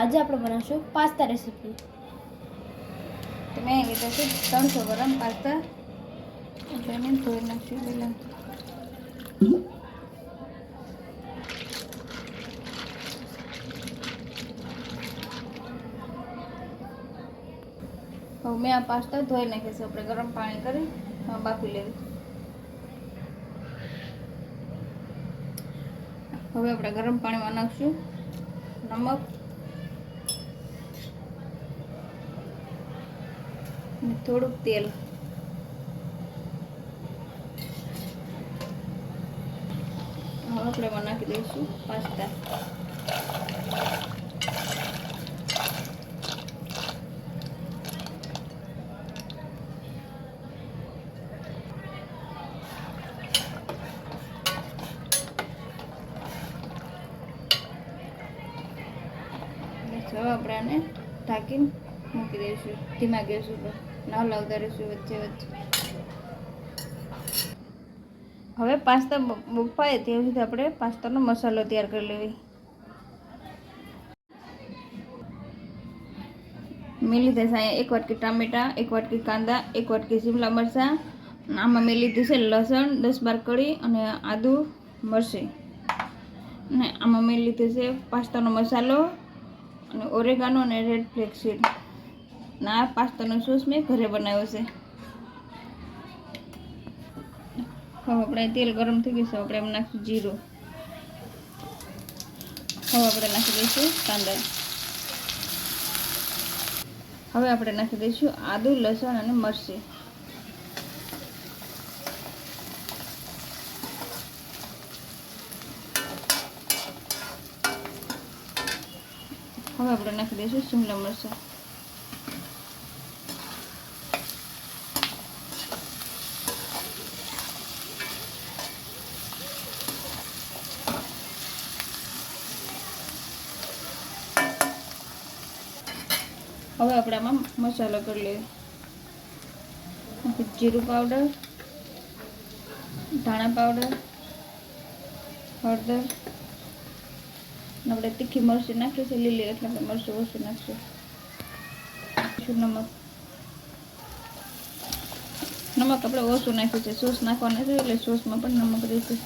આજે આપણે બનાવશું પાસ્તા રેસીપી તો મેં લીધા છે ત્રણસો ગ્રામ પાસ્તા એટલે ધોઈ નાખશું પહેલાં હવે મેં આ પાસ્તા ધોઈ નાખ્યા છે. આપણે ગરમ પાણી કરી બાફી લેવી. હવે આપણે ગરમ પાણીમાં નાખશું નમક અને થોડુંક તેલ. હવે આપણે નાખી દઈશું પાસ્તા. હવે આપણે આને ઢાંકીને મૂકી દઈશું. ધીમા ગેસ ઉપર. ના લાવતા રહીશું વચ્ચે વચ્ચે. હવે પાસ્તા બફાય ત્યાં સુધી આપણે પાસ્તાનો મસાલો તૈયાર કરી લેવી. મેં લીધા છે એક વાટકી ટામેટાં, એક વાટકી કાંદા, એક વાટકી શિમલા મરચાં, આમાં મેં લીધું છે લસણ, દસ બાર કળી અને આદુ મરચી. અને આમાં મેં લીધું છે પાસ્તાનો મસાલો અને ઓરેગાનો અને રેડ ફ્લેક્સ સીડ. અને આ પાસ્તાનો સોસ મેં ઘરે બનાવ્યો છે. હવે આપણે તેલ ગરમ થઈ ગયું છે આપણે એમ નાખીશું જીરું. હવે આપણે નાખી દઈશું કાંદા. હવે આપણે નાખી દઈશું આદુ, લસણ અને મરચી. હવે આપણે નાખી દઈશું શિમલા મરચાં. હવે આપણે આમાં મસાલો કરી લઈએ. જીરું પાવડર, ધાણા પાવડર, હળદર આપણે તીખી મરચી નાખીએ છીએ લીલી એટલે આપણે મરચું ઓછું નાખશું. નમક. નમક આપણે ઓછું નાખ્યું છે, સોસ નાખવાના છે, એટલે સોસમાં પણ નમક રહેશે.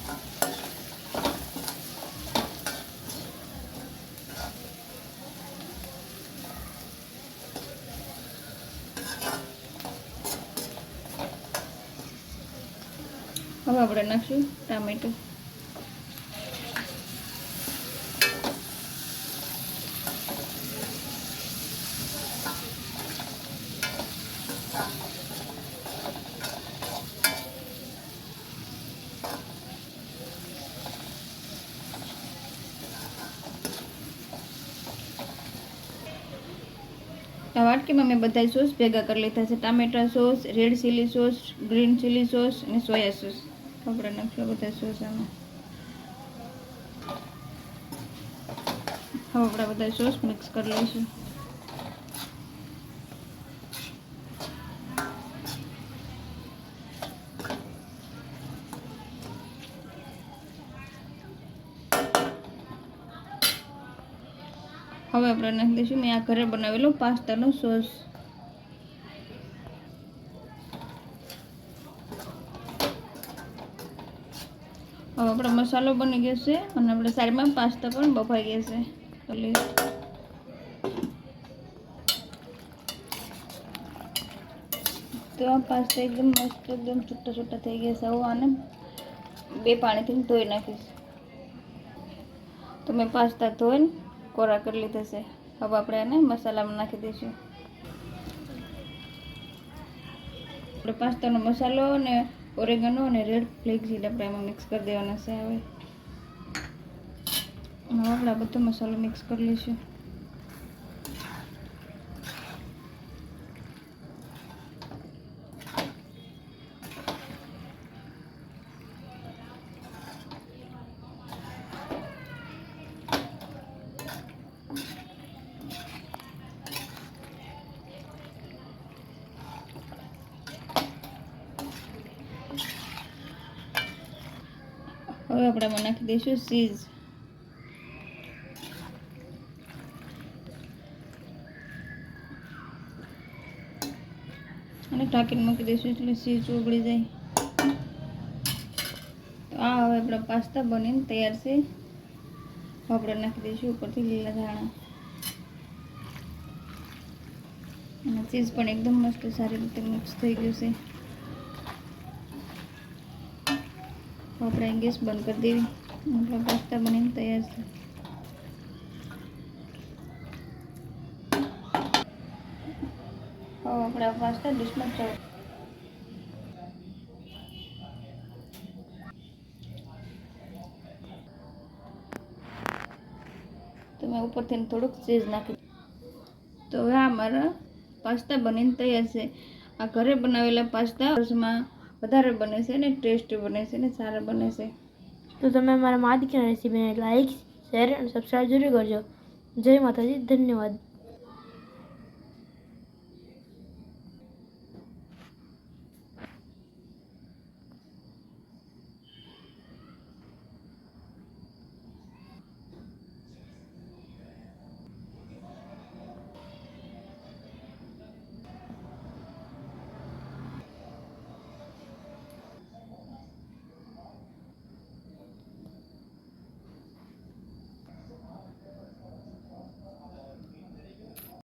હવે આપણે નાખશું ટામેટું. આ વાટકીમાં મેં બધા સોસ ભેગા કરી લીધા છે. ટામેટા sauce, red chilli sauce, green chilli sauce અને સોયા સોસ. આપણે નાખશું બધા સોસ આમાં હવે આપણે બધા સોસ મિક્સ કરી લઈશું હવે આપણે નાખી દઈશું મેં આ ઘરે બનાવેલો પાસ્તાનો સોસ હવે આપણો મસાલો બની ગયો છે અને આપણે સાઈડમાં પાસ્તા પણ બફાઈ ગયા છે. એટલે તો આ પાસ્તા એકદમ મસ્ત, એકદમ છૂટા છૂટા થઈ ગયા છે. હું આને બે પાણીથી ધોઈ નાખીશ. તો મેં પાસ્તા ધોઈને કોરા કરી લીધા છે. હવે આપણે એને મસાલામાં નાખી દઈશું. આપણે પાસ્તાનો મસાલો અને ઓરેગનો અને રેડ ફ્લેક્સ આપણે એમાં મિક્સ કરી દેવાના છે હવે. આપણે બધો મસાલો મિક્સ કરી લઈશું. હવે આપણે આમાં નાખી દઈશું ચીઝ અને ઢાંકીને મૂકી દઈશું એટલે ચીઝ ઓગળી જાય. તો આ હવે આપણા પાસ્તા બનીને તૈયાર છે. આપણે નાખી દઈશું ઉપરથી લીલા ધાણા. અને ચીઝ પણ એકદમ મસ્ત સારી રીતે મિક્સ થઈ ગયું છે. આપણે ગેસ બંધ કરી દેવી. આપણા પાસ્તા બનીને તૈયાર છે. આપણે પાસ્તા ડિશમાં સર્વ તો મેં ઉપરથી થોડુંક ચીઝ નાખી તો હવે આ મારા પાસ્તા બનીને તૈયાર છે. આ ઘરે બનાવેલા પાસ્તા વર્ષમાં વધારે બને છે ને, ટેસ્ટી બને છે ને, સારા બને છે. તો તમે મારા મા દીકરીના રેસીપીને લાઈક શેર અને સબસ્ક્રાઈબ જરૂર કરજો. જય માતાજી, ધન્યવાદ.